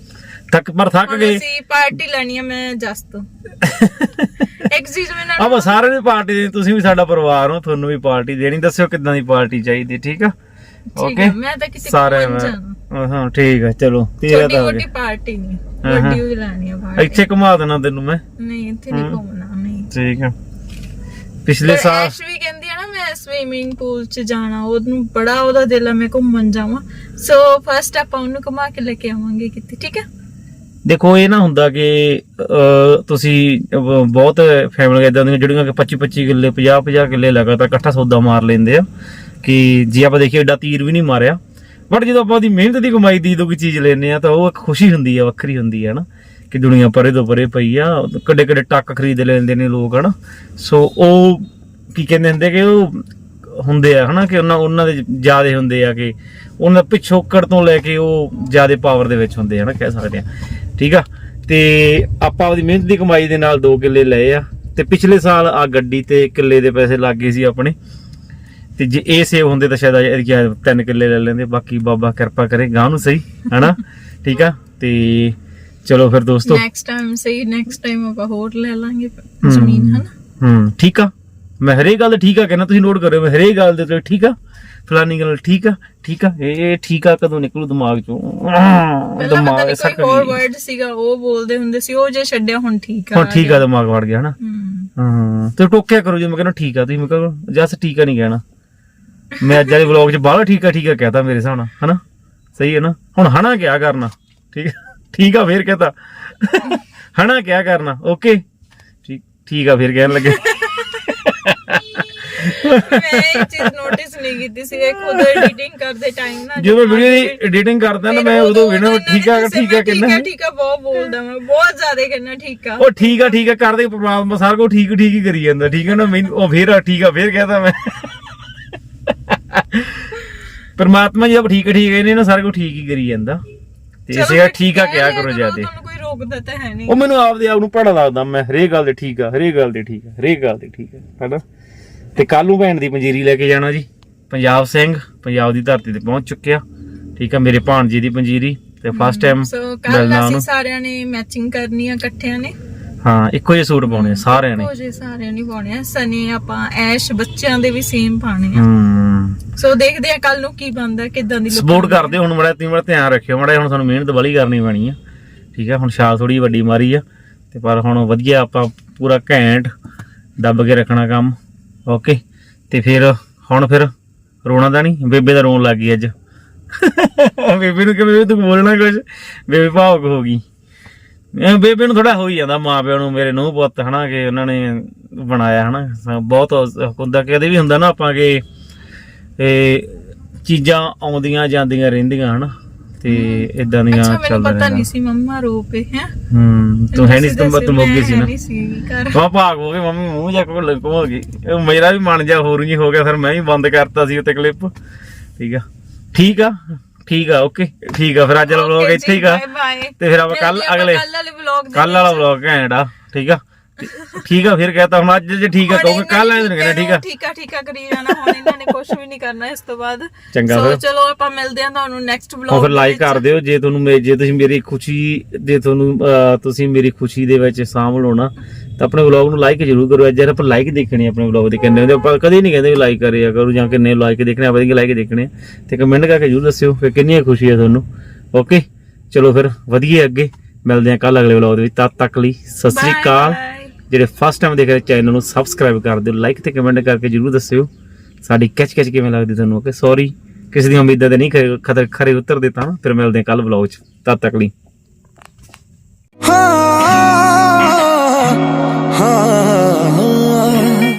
A: ਥੱਕ ਪਰ ਥੱਕ ਗਏ।
D: ਅਸੀਂ ਪਾਰਟੀ ਲੈਣੀ ਆ ਮੈਂ ਜਸ ਤੋਂ ਮੈਂ ਨਾਲ
A: ਆਪਾਂ ਸਾਰਿਆਂ ਨੂੰ ਪਾਰਟੀ ਦੇਣੀ ਤੁਸੀਂ ਵੀ ਸਾਡਾ ਪਰਿਵਾਰ ਹੋ ਤੁਹਾਨੂੰ ਵੀ ਪਾਰਟੀ ਦੇਣੀ ਦੱਸਿਓ ਕਿੱਦਾਂ ਦੀ ਪਾਰਟੀ ਚਾਹੀਦੀ ਠੀਕ ਆ? ਓਕੇ
D: ਆ, ਮੈਂ ਤਾਂ ਕਿਤੇ
A: ਸਾਰੇ
D: ਜਾਣਾ।
A: ਹਾਂ ਠੀਕ ਆ ਚਲੋ ਤੇਰਾ
D: ਛੋਟੀ
A: ਤਾਂ ਹੋ
D: ਮੋਟੀ
A: ਗਿਆ।
D: ਪਾਰਟੀ ਨਹੀਂ। ਵੱਡੀ ਵੀ ਲੈਣੀ ਆ ਪਾਰਟੀ।
A: ਇੱਥੇ ਘੁਮਾ ਦੇਣਾ ਤੈਨੂੰ ਮੈਂ।
D: ਨਹੀਂ ਇੱਥੇ ਨਹੀਂ। ਘੁੰਮਣਾ ਨਹੀਂ।
A: ਠੀਕ ਆ। ਪਿਛਲੇ ਸਾਲ
D: ਐਸ਼ ਵੀ ਕਹਿੰਦੀ ਆ ਨਾ ਮੈਂ ਸਵੀਮਿੰਗ ਪੂਲ 'ਚ ਜਾਣਾ ਉਹਨੂੰ ਬੜਾ ਉਹਦਾ ਦਿਲ ਆ ਮੈਂ ਘੁੰਮਣ ਜਾਵਾਂ। ਸੋ ਫਸਟ ਆਪਾਂ ਉਹਨੂੰ ਘੁਮਾ ਕੇ ਲੈ ਕੇ ਆਵਾਂਗੇ ਕਿਤੇ ਠੀਕ ਹੈ
A: ਦੇਖੋ ਇਹ ਨਾ ਹੁੰਦਾ ਕਿ ਅਹ, ਤੁਸੀਂ ਬਹੁਤ ਫੈਮਲੀਆਂ ਇਦਾਂ ਦੀਆਂ ਜਿਹੜੀਆਂ ਕਿ 25 25 ਕਿੱਲੇ 50 50 ਕਿੱਲੇ ਲਗਾਤਾਰ ਇਕੱਠਾ ਸੌਦਾ ਮਾਰ ਲੈਂਦੇ ਆ ਕਿ ਜੇ ਆਪਾਂ ਦੇਖੀਏ ਏਡਾ ਤੀਰ ਵੀ ਨਹੀਂ ਮਾਰਿਆ। ਬਟ ਜਦੋਂ ਆਪਾਂ ਉਹਦੀ ਮਿਹਨਤ ਦੀ ਕਮਾਈ ਦੀ ਤੋਂ ਕੋਈ ਚੀਜ਼ ਲੈਨੇ ਆ ਤਾਂ ਉਹ ਖੁਸ਼ੀ ਹੁੰਦੀ ਆ ਵੱਖਰੀ ਹੁੰਦੀ ਆ ਨਾ ਕਿ ਦੁਨੀਆ ਪਰੇ ਤੋਂ ਪਰੇ ਪਈ ਆ ਕੱਡੇ ਕੱਡੇ ਟੱਕ ਖਰੀਦ ਲੈਂਦੇ ਨੇ ਲੋਕ ਹਨਾ? ਸੋ ਉਹ ਕੀ ਕਹਿੰਦੇ ਹੁੰਦੇ ਕਿ ਉਹ ਹੁੰਦੇ ਆ ਹਨਾ? ਕਿ ਉਹਨਾਂ ਉਹਨਾਂ ਦੇ ਜਿਆਦੇ ਹੁੰਦੇ ਆ ਕਿ ਉਹਨਾਂ ਪਿਛੋਕੜ ਤੋਂ ਲੈ ਕੇ ਉਹ ਜਿਆਦੇ ਪਾਵਰ ਦੇ ਵਿੱਚ ਹੁੰਦੇ ਆ ਹਨਾ? ਕਹਿ ਸਕਦੇ ਆ। ਠੀਕ ਆ? ਤੇ ਆਪਾਂ ਆਪਦੀ ਮਿਹਨਤ ਦੀ ਕਮਾਈ ਦੇ ਨਾਲ 2 ਕਿੱਲੇ ਲਏ ਆ। ਤੇ ਪਿਛਲੇ ਸਾਲ ਆ ਗੱਡੀ ਤੇ ਕਿੱਲੇ ਦੇ ਪੈਸੇ ਲੱਗ ਗਏ ਸੀ ਆਪਣੇ। ਤੇ ਜੇ ਇਹ ਸੇਵ ਹੁੰਦੇ ਤਾਂ ਸ਼ਾਇਦ ਇਹ ਤਿੰਨ ਕਿੱਲੇ ਲੈ ਲੈਂਦੇ। ਬਾਕੀ ਬਾਬਾ ਕਿਰਪਾ ਕਰੇ ਗਾਂ ਨੂੰ ਸਹੀ ਹਨਾ? ਠੀਕ ਆ? ਤੇ ਚਲੋ ਫਿਰ ਦੋਸਤੋ।
D: ਨੈਕਸਟ ਟਾਈਮ ਸਹੀ ਨੈਕਸਟ ਟਾਈਮ ਆਪਾਂ ਹੋਰ ਲੈ ਲਾਂਗੇ ਜ਼ਮੀਨ ਹਨਾ?
A: ਹੂੰ ਠੀਕ ਆ? ਮੈਂ ਹਰੇਕ ਗੱਲ ਠੀਕ ਆ ਕਹਿੰਦਾ ਤੁਸੀਂ ਨੋਟ ਕਰਿਓ ਮੈਂ ਹਰੇਕ ਗੱਲ ਦੇ ਤੇ ਠੀਕ ਆ? ਫਲਾਨੀ ਗੱਲ ਠੀਕ ਆ? ਠੀਕ ਆ? ਇਹ ਠੀਕ ਆ ਕਦੋਂ ਨਿਕਲੂ ਦਿਮਾਗ ਚੋਂ? ਦਿਮਾਗ ਸੱਕ
D: ਹੋਰ ਵਰਡ ਸੀਗਾ ਉਹ ਬੋਲਦੇ ਹੁੰਦੇ ਸੀ ਉਹ ਜੇ ਛੱਡਿਆ ਹੁਣ ਠੀਕ ਆ
A: ਹੁਣ ਠੀਕ ਆ ਦਿਮਾਗ ਵੜ ਗਿਆ ਹਨਾ। ਹਾਂ। ਤੇ ਟੋਕਿਆ ਕਰੋ ਜੇ ਮੈਂ ਕਹਿੰਦਾ ਠੀਕ ਆ ਤੁਸੀਂ ਮੈਂ ਕਹੋ ਜਸ ਠੀਕ ਆ ਨਹੀਂ ਕਹਿਣਾ। ਮੈਂ ਅੱਜ ਵਾਲੇ ਵਲੌਗ 'ਚ ਬਾਹਲਾ ਠੀਕ ਆ ਠੀਕ ਆ ਕਹਤਾ ਮੇਰੇ ਹਿਸਾਬ ਨਾਲ ਹਨਾ? ਸਹੀ ਹੈ ਨਾ? ਹੁਣ ਹਨਾ ਕਿਆ ਕਰਨਾ? ਠੀਕ ਆ? ਠੀਕ ਆ ਫੇਰ ਕਹਤਾ। ਹਨਾ ਕਿਆ ਕਰਨਾ? ਓਕੇ ਠੀਕ ਠੀਕ ਆ ਫੇਰ ਕਹਿਣ ਲੱਗੇ।
D: ਮੈਂ ਇਹ ਚੀਜ਼ ਨੋਟਿਸ ਨਹੀਂ ਕੀਤੀ ਸੀ ਇਹ ਖੁਦ ਐਡੀਟਿੰਗ ਕਰਦੇ ਟਾਈਮ ਨਾ
A: ਜਦੋਂ ਵੀਡੀਓ ਦੀ ਐਡੀਟਿੰਗ ਕਰਦਾ ਨਾ ਮੈਂ ਉਦੋਂ ਵੇਣਾ ਠੀਕ ਆ ਠੀਕ ਆ
D: ਆ ਠੀਕ ਆ ਬਹੁਤ ਬੋਲਦਾ ਮੈਂ ਬਹੁਤ ਜ਼ਿਆਦਾ ਕਹਿੰਦਾ ਠੀਕ ਆ
A: ਉਹ ਠੀਕ ਆ ਠੀਕ ਆ ਕਰਦੇ ਪ੍ਰਮਾਤਮਾ ਸਾਰਾ ਕੁਝ ਠੀਕ ਠੀਕ ਹੀ ਕਰੀ ਜਾਂਦਾ ਠੀਕ ਹੈ ਨਾ ਮੈਨੂੰ ਉਹ ਫੇਰ ਆ ਠੀਕ ਆ ਫੇਰ ਕਹਤਾ ਮੈਂ ਪਰਮਾਤਮਾ ਜੀ ਆਪ ਠੀਕ ਆ, ਠੀਕ ਹੈ ਨੇ ਸਾਰਾ ਕੁਝ ਠੀਕ ਹੀ ਕਰੀ ਜਾਂਦਾ ਤੇ ਇਸੇ ਠੀਕ ਆ
D: ਕਹਿ
A: ਕਰੋ ਜਿਆਦੇ
D: ਤੁਹਾਨੂੰ ਕੋਈ ਰੋਕਦਾ ਤਾਂ ਹੈ ਨਹੀਂ
A: ਉਹ ਮੈਨੂੰ ਆਪਦੇ ਆਪ ਨੂੰ ਪੜਾ ਲੱਗਦਾ ਮੈਂ ਹਰੇਕ ਗੱਲ ਤੇ ਠੀਕ ਆ ਹਰੇਕ ਗੱਲ ਤੇ ਠੀਕ ਆ ਹਰੇਕ ਗੱਲ ਤੇ ਠੀਕ ਆ ਹੈਨਾ ਤੇ ਕੱਲ ਨੂੰ ਭੈਣ ਦੀ ਪੰਜੀਰੀ ਲੈ ਕੇ ਜਾਣਾ ਜੀ। ਪੰਜਾਬ ਸਿੰਘ ਪੰਜਾਬ ਦੀ ਧਰਤੀ ਤੇ ਪਹੁੰਚ ਚੁੱਕਿਆ। ਠੀਕ ਆ ਮੇਰੇ ਭਾਣਜੇ ਦੀ ਪੰਜੀਰੀ ਤੇ ਫਸਟ ਟਾਈਮ
D: ਸੋ ਕੱਲ ਅਸੀਂ ਸਾਰਿਆਂ ਨੇ ਮੈਚਿੰਗ ਕਰਨੀ ਆ ਇਕੱਠਿਆਂ ਨੇ।
A: ਹਾਂ ਇੱਕੋ ਜਿਹੇ ਸੂਟ ਪਾਉਣੇ ਸਾਰਿਆਂ ਨੇ।
D: ਹੋ ਜੇ ਸਾਰਿਆਂ ਨੇ ਪਾਉਣੇ ਆ। ਸਨੀ ਆਪਾਂ ਐਸ਼ ਬੱਚਿਆਂ ਦੇ ਵੀ ਸੇਮ ਪਾਣੇ ਆ।
A: ਹੂੰ
D: ਸੋ ਦੇਖਦੇ ਆ ਕੱਲ ਨੂੰ ਕੀ ਬਣਦਾ ਕਿਦਾਂ ਦੀ
A: ਸਪੋਰਟ। ਕਰਦੇ ਹੁਣ ਮੜਾ ਤੁਸੀਂ ਮੜਾ ਧਿਆਨ ਰੱਖਿਓ। ਮੜਾ ਹੁਣ ਸਾਨੂੰ ਮਿਹਨਤ ਵਾਲੀ ਕਰਨੀ ਪੈਣੀ ਆ। ਠੀਕ ਆ ਹੁਣ ਛਾਲ ਥੋੜੀ ਵੱਡੀ ਮਾਰੀ ਆ। ਤੇ ਪਰ ਹੁਣ ਵਧੀਆ ਆਪਾਂ ਪੂਰਾ ਘੈਂਟ ਦੱਬ ਕੇ ਰੱਖਣਾ ਕੰਮ। ਓਕੇ। ਤੇ ਫਿਰ ਹੁਣ ਫਿਰ ਰੋਣਾ ਦਾ ਨਹੀਂ? ਬੇਬੇ ਦਾ ਰੋਣ ਲੱਗ ਗਈ ਅੱਜ। ਬੇਬੇ ਨੂੰ ਕਿ ਬੇਬੇ, ਤੂੰ ਬੋਲਣਾ ਕੁਝ ਬੇਬੇ ਭਾਵਕ ਹੋ ਗਈ। ਬੇਬੇ ਨੂੰ ਥੋੜਾ ਹੋ ਹੀ ਜਾਂਦਾ ਮਾਂ ਪਿਓ ਨੂੰ, ਮੇਰੇ ਨੂੰ ਪੁੱਤ, ਹਨਾ, ਕਿ ਉਹਨਾਂ ਨੇ ਬਣਾਇਆ, ਹਨਾ। ਬਹੁਤ ਹੁੰਦਾ ਕਿ ਕਦੇ ਵੀ ਹੁੰਦਾ ਨਾ ਆਪਾਂ ਕਿ ਇਹ ਚੀਜ਼ਾਂ ਆਉਂਦੀਆਂ ਜਾਂਦੀਆਂ ਰਹਿੰਦੀਆਂ, ਹਨਾ। ਤੇ ਇਦਾਂ ਦੀਆਂ
D: ਅੱਛਾ ਮੈਨੂੰ
A: ਚੱਲਦਾ
D: ਪਤਾ ਨਹੀਂ ਸੀ ਮੰਮਾ ਰੋ ਹੈ?
A: ਹੂੰ ਤੂੰ ਹੈ ਨਹੀਂ ਤੂੰ ਤੂੰ ਮੁੱਕ ਗਈ ਸੀ ਨਾ। ਮਾਂ ਭਾਗ ਹੋ ਗਈ ਮੰਮੀ ਮੂੰਹ ਜਾ ਕੇ ਲੁਕੋ ਹੋ ਗਈ। ਉਹ ਮੇਰਾ ਵੀ ਮਨ ਜਾ ਹੋਰ ਨਹੀਂ ਹੋ ਗਿਆ ਫਿਰ ਮੈਂ ਵੀ ਬੰਦ ਕਰਤਾ ਸੀ ਉੱਤੇ ਕਲਿੱਪ ਠੀਕ ਆ? ਠੀਕ ਆ? ਠੀਕ ਆ ਓਕੇ ਠੀਕ ਆ ਫਿਰ ਅੱਜ ਵਾਲਾ ਵਲੌਗ ਇੱਥੇ ਹੀ ਆ ਤੇ ਫਿਰ ਆਪਾਂ ਕੱਲ ਅਗਲੇ
D: ਕੱਲ ਵਾਲੇ ਵਲੌਗ
A: ਕੱਲ ਵਾਲਾ ਵਲੌਗ ਘੈਂਟ ਆ ਠੀਕ ਆ? ਤੇ ਠੀਕ ਆ ਫਿਰ ਕਹਤਾ ਹੁਣ ਅੱਜ ਜੇ ਠੀਕ ਆ ਕਹੋਗੇ ਕੱਲ ਆਏ ਨਹੀਂ ਕਹਿੰਦਾ ਠੀਕ ਆ?
D: ਠੀਕ ਆ ਠੀਕ ਆ ਕਰੀ ਜਾਣਾ ਹੁਣ ਇਹਨਾਂ ਨੇ ਕੁਝ ਵੀ ਨਹੀਂ ਕਰਨਾ ਇਸ ਤੋਂ ਬਾਅਦ।
A: ਚੰਗਾ
D: ਸੋ ਚਲੋ ਆਪਾਂ ਮਿਲਦੇ ਹਾਂ ਤੁਹਾਨੂੰ ਨੈਕਸਟ ਵਲੌਗ
A: ਫਿਰ ਲਾਈਕ ਕਰ ਦਿਓ ਜੇ ਤੁਹਾਨੂੰ ਜੇ ਤੁਸੀਂ ਮੇਰੀ ਖੁਸ਼ੀ ਜੇ ਤੁਹਾਨੂੰ ਤੁਸੀਂ ਮੇਰੀ ਖੁਸ਼ੀ ਦੇ ਵਿੱਚ ਸ਼ਾਮਲ ਹੋਣਾ ਤਾਂ ਆਪਣੇ ਵਲੌਗ ਨੂੰ ਲਾਈਕ ਜ਼ਰੂਰ ਕਰੋ। ਅੱਜ ਆਪਾਂ ਲਾਈਕ ਦੇਖਣੇ ਆਪਣੇ ਵਲੌਗ ਦੇ ਕਿੰਨੇ ਹੁੰਦੇ ਆਪਾਂ ਕਦੇ ਨਹੀਂ ਕਹਿੰਦੇ ਲਾਈਕ ਕਰਿਆ ਕਰੋ ਜਾਂ ਕਿੰਨੇ ਲਾਈਕ ਦੇਖਣੇ ਆ ਵਧੀਆ ਲਾਈਕ ਦੇਖਣੇ ਤੇ ਕਮੈਂਟ ਕਰਕੇ ਜ਼ਰੂਰ ਦੱਸਿਓ ਫਿਰ ਕਿੰਨੀ ਕੁ ਖੁਸ਼ੀ ਹੈ ਤੁਹਾਨੂੰ। ਓਕੇ ਚਲੋ ਫਿਰ ਵਧੀਆ ਅੱਗੇ। ਮਿਲਦੇ ਆ ਕੱਲ ਅਗਲੇ ਵਲੌਗ ਦੇ ਵਿੱਚ। ਤਦ ਤੱਕ ਲਈ ਸਤਿ ਸ੍ਰੀ ਅਕਾਲ। ਜਿਹੜੇ ਫਸਟ ਟਾਈਮ ਦੇਖ ਰਹੇ ਚੈਨਲ ਨੂੰ ਸਬਸਕ੍ਰਾਈਬ ਕਰ ਦਿਓ ਲਾਈਕ ਤੇ ਕਮੈਂਟ ਕਰਕੇ ਜਰੂਰ ਦੱਸਿਓ। ਸਾਡੀ ਕੈਚ ਕੈਚ ਕਿਵੇਂ ਲੱਗਦੀ ਤੁਹਾਨੂੰ? ਓਕੇ ਸੌਰੀ ਕਿਸੇ ਦੀਆਂ ਉਮੀਦਾਂ ਤੇ ਨਹੀਂ ਖਰੇ- ਖਰੇ ਖਰੇ ਉਤਰ ਦਿੱਤਾ ਫਿਰ ਮਿਲਦੇ ਕੱਲ ਵਲੌਗ ਚ। ਤਦ ਤੱਕ ਲਈ।
G: ਹਾਂ।